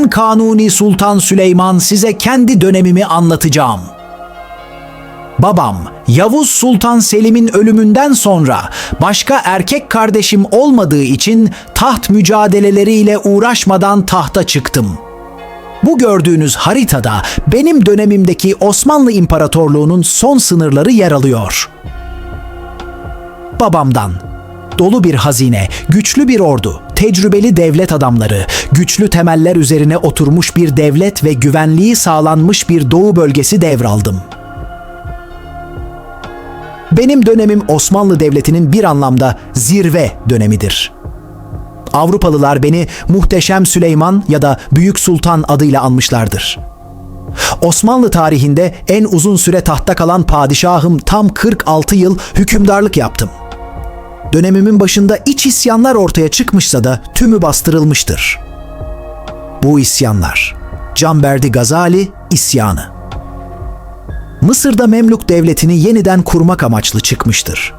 Ben Kanuni Sultan Süleyman size kendi dönemimi anlatacağım. Babam Yavuz Sultan Selim'in ölümünden sonra başka erkek kardeşim olmadığı için taht mücadeleleriyle uğraşmadan tahta çıktım. Bu gördüğünüz haritada benim dönemimdeki Osmanlı İmparatorluğu'nun son sınırları yer alıyor. Babamdan dolu bir hazine, güçlü bir ordu, tecrübeli devlet adamları, güçlü temeller üzerine oturmuş bir devlet ve güvenliği sağlanmış bir doğu bölgesi devraldım. Benim dönemim Osmanlı Devleti'nin bir anlamda zirve dönemidir. Avrupalılar beni Muhteşem Süleyman ya da Büyük Sultan adıyla anmışlardır. Osmanlı tarihinde en uzun süre tahtta kalan padişahım tam 46 yıl hükümdarlık yaptım. Dönemimin başında iç isyanlar ortaya çıkmışsa da tümü bastırılmıştır. Bu isyanlar Canberdi Gazali isyanı. Mısır'da Memluk Devleti'ni yeniden kurmak amaçlı çıkmıştır.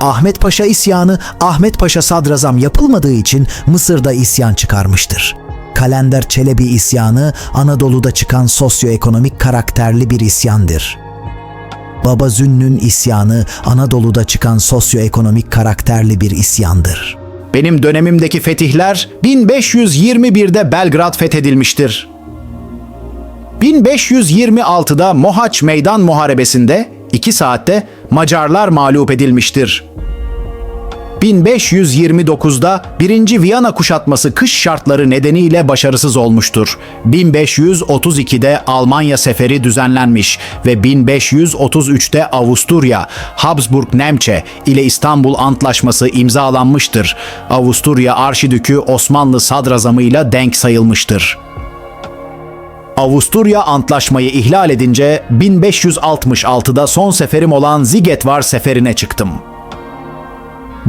Ahmet Paşa isyanı Ahmet Paşa sadrazam yapılmadığı için Mısır'da isyan çıkarmıştır. Kalender Çelebi isyanı Anadolu'da çıkan sosyoekonomik karakterli bir isyandır. Baba Zünnün isyanı Anadolu'da çıkan sosyoekonomik karakterli bir isyandır. Benim dönemimdeki fetihler 1521'de Belgrad fethedilmiştir. 1526'da Mohaç Meydan Muharebesi'nde 2 saatte Macarlar mağlup edilmiştir. 1529'da 1. Viyana kuşatması kış şartları nedeniyle başarısız olmuştur. 1532'de Almanya seferi düzenlenmiş ve 1533'te Avusturya, Habsburg-Nemçe ile İstanbul Antlaşması imzalanmıştır. Avusturya Arşidükü Osmanlı sadrazamıyla denk sayılmıştır. Avusturya antlaşmayı ihlal edince 1566'da son seferim olan Zigetvar seferine çıktım.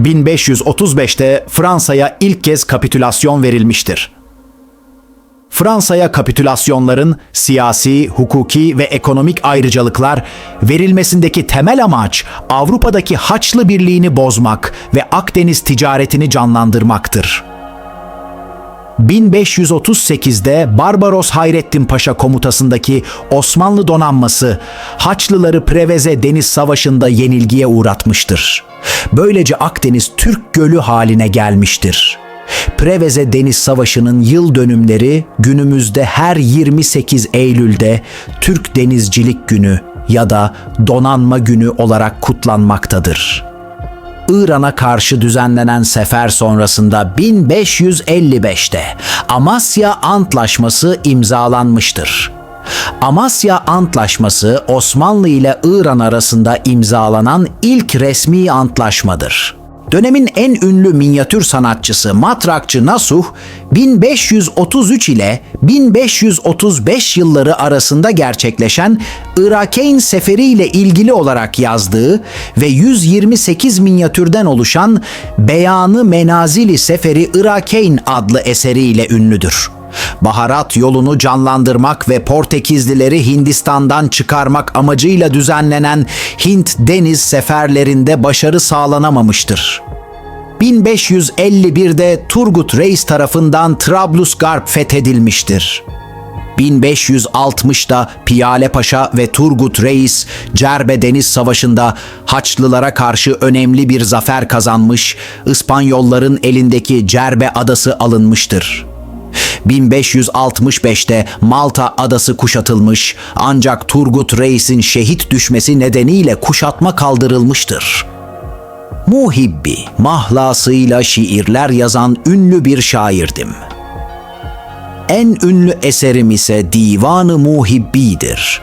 1535'te Fransa'ya ilk kez kapitülasyon verilmiştir. Fransa'ya kapitülasyonların siyasi, hukuki ve ekonomik ayrıcalıklar verilmesindeki temel amaç Avrupa'daki Haçlı Birliği'ni bozmak ve Akdeniz ticaretini canlandırmaktır. 1538'de Barbaros Hayrettin Paşa komutasındaki Osmanlı donanması Haçlıları Preveze Deniz Savaşı'nda yenilgiye uğratmıştır. Böylece Akdeniz Türk Gölü haline gelmiştir. Preveze Deniz Savaşı'nın yıl dönümleri günümüzde her 28 Eylül'de Türk Denizcilik Günü ya da Donanma Günü olarak kutlanmaktadır. İran'a karşı düzenlenen sefer sonrasında 1555'te Amasya Antlaşması imzalanmıştır. Amasya Antlaşması Osmanlı ile İran arasında imzalanan ilk resmi antlaşmadır. Dönemin en ünlü minyatür sanatçısı matrakçı Nasuh 1533 ile 1535 yılları arasında gerçekleşen Irakeyn Seferi ile ilgili olarak yazdığı ve 128 minyatürden oluşan Beyanı Menazili Seferi Irakeyn adlı eseriyle ünlüdür. Baharat yolunu canlandırmak ve Portekizlileri Hindistan'dan çıkarmak amacıyla düzenlenen Hint deniz seferlerinde başarı sağlanamamıştır. 1551'de Turgut Reis tarafından Trablusgarp fethedilmiştir. 1560'da Piyale Paşa ve Turgut Reis Cerbe Deniz Savaşı'nda Haçlılara karşı önemli bir zafer kazanmış, İspanyolların elindeki Cerbe adası alınmıştır. 1565'te Malta adası kuşatılmış ancak Turgut Reis'in şehit düşmesi nedeniyle kuşatma kaldırılmıştır. Muhibbi, mahlasıyla şiirler yazan ünlü bir şairdim. En ünlü eserim ise Divanı Muhibbi'dir.